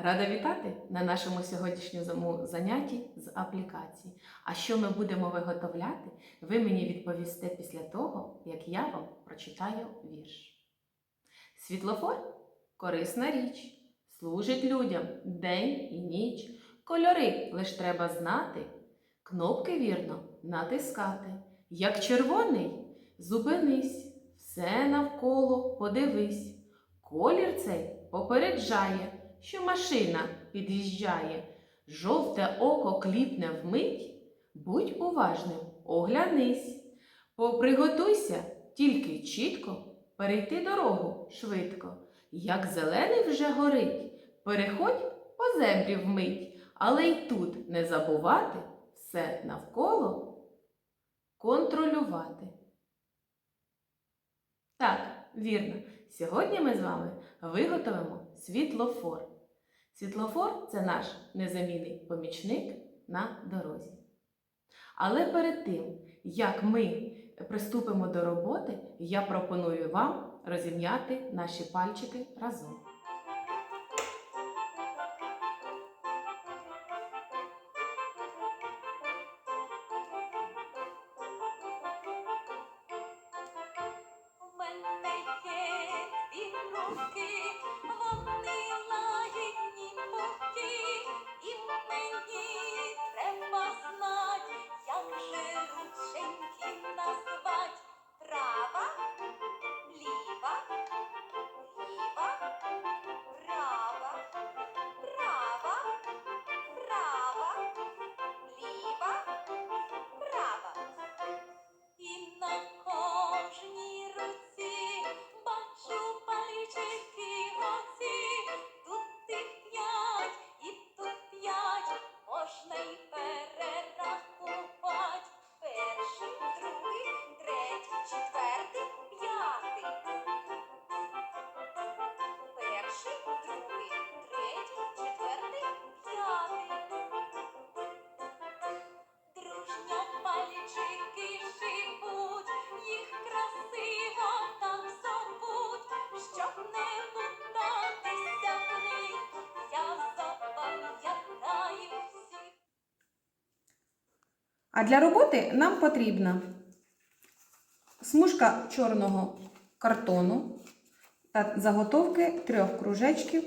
Рада вітати на нашому сьогоднішньому занятті з аплікації. А що ми будемо виготовляти, ви мені відповісте після того, як я вам прочитаю вірш. Світлофор корисна річ, служить людям день і ніч. Кольори лиш треба знати, кнопки вірно натискати. Як червоний, зупинись, все навколо подивись. Колір цей попереджає, що машина під'їжджає. Жовте око кліпне вмить, будь уважним, оглянись. Поприготуйся тільки чітко, перейти дорогу швидко. Як зелений вже горить, переходь по землі вмить, але й тут не забувати все навколо контролювати. Так, вірно. Сьогодні ми з вами виготовимо світлофор. Світлофор це наш незамінний помічник на дорозі. Але перед тим, як ми приступимо до роботи, я пропоную вам розім'яти наші пальчики разом. У мене А для роботи нам потрібна смужка чорного картону та заготовки трьох кружечків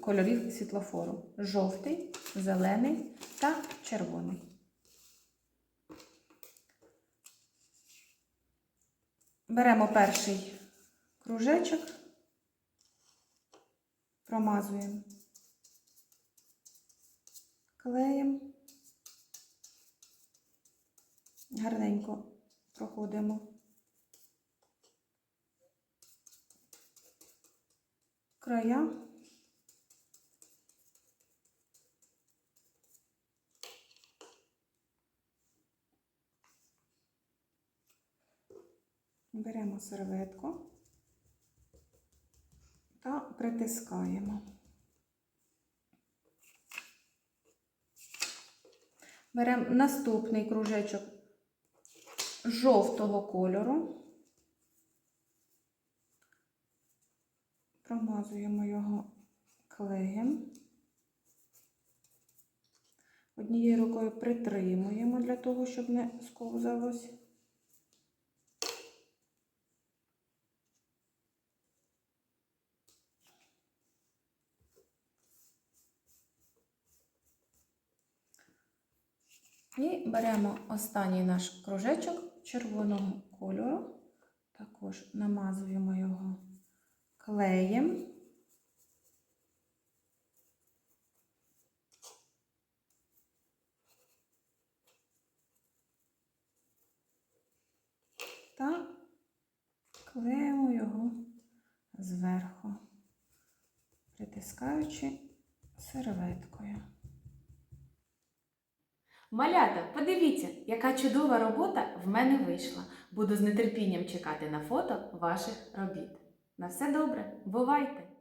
кольорів світлофору: жовтий, зелений та червоний. Беремо перший кружечок, промазуємо клеєм. Гарненько проходимо. Края. Беремо серветку та притискаємо. Беремо наступний кружечок жовтого кольору. Промазуємо його клеєм. Однією рукою притримуємо для того, щоб не сковзалось. І беремо останній наш кружечок червоного кольору, також намазуємо його клеєм. Та клеїмо його зверху, притискаючи серветкою. Малята, подивіться, яка чудова робота в мене вийшла. Буду з нетерпінням чекати на фото ваших робіт. На все добре, бувайте!